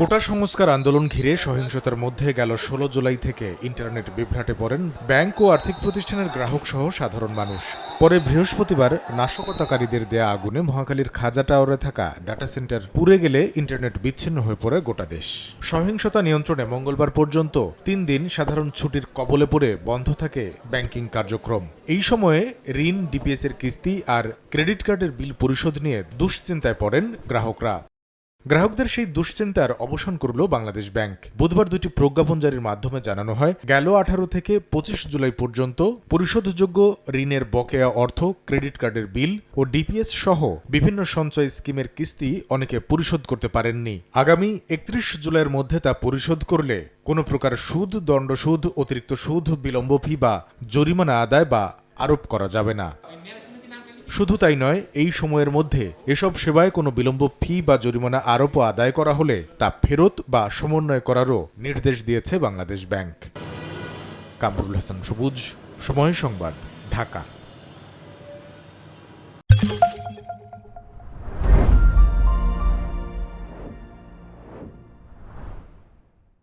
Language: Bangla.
কোটা সংস্কার আন্দোলন ঘিরে সহিংসতার মধ্যে গেল ষোলো জুলাই থেকে ইন্টারনেট বিভ্রাটে পড়েন ব্যাংক ও আর্থিক প্রতিষ্ঠানের গ্রাহক সহ সাধারণ মানুষ। পরে বৃহস্পতিবার নাশকতাকারীদের দেয়া আগুনে মহাকালীর খাজা টাওয়ারে থাকা ডাটা সেন্টার পুড়ে গেলে ইন্টারনেট বিচ্ছিন্ন হয়ে পড়ে গোটা দেশ। সহিংসতা নিয়ন্ত্রণে মঙ্গলবার পর্যন্ত তিন দিন সাধারণ ছুটির কবলে পড়ে বন্ধ থাকে ব্যাংকিং কার্যক্রম। এই সময়ে ঋণ ডিপিএস এর কিস্তি আর ক্রেডিট কার্ডের বিল পরিশোধ নিয়ে দুশ্চিন্তায় পড়েন গ্রাহকরা। গ্রাহকদের সেই দুশ্চিন্তার অবসান করল বাংলাদেশ ব্যাংক। বুধবার দুটি প্রজ্ঞাপন জারির মাধ্যমে জানানো হয়, গেল আঠারো থেকে পঁচিশ জুলাই পর্যন্ত পরিশোধযোগ্য ঋণের বকেয়া অর্থ, ক্রেডিট কার্ডের বিল ও ডিপিএস সহ বিভিন্ন সঞ্চয় স্কিমের কিস্তি অনেকে পরিশোধ করতে পারেননি। আগামী একত্রিশ জুলাইয়ের মধ্যে তা পরিশোধ করলে কোনো প্রকার সুদ দণ্ড সুদ অতিরিক্ত সুদ, বিলম্ব ফি বা জরিমানা আদায় বা আরোপ করা যাবে না। শুধু তাই নয়, এই সময়ের মধ্যে এসব সেবায় কোনো বিলম্ব ফি বা জরিমানা আরোপ আদায় করা হলে তা ফেরত বা সমন্বয় করারও নির্দেশ দিয়েছে বাংলাদেশ ব্যাংক। কামরুল হাসান, সবুজ, সময় সংবাদ, ঢাকা।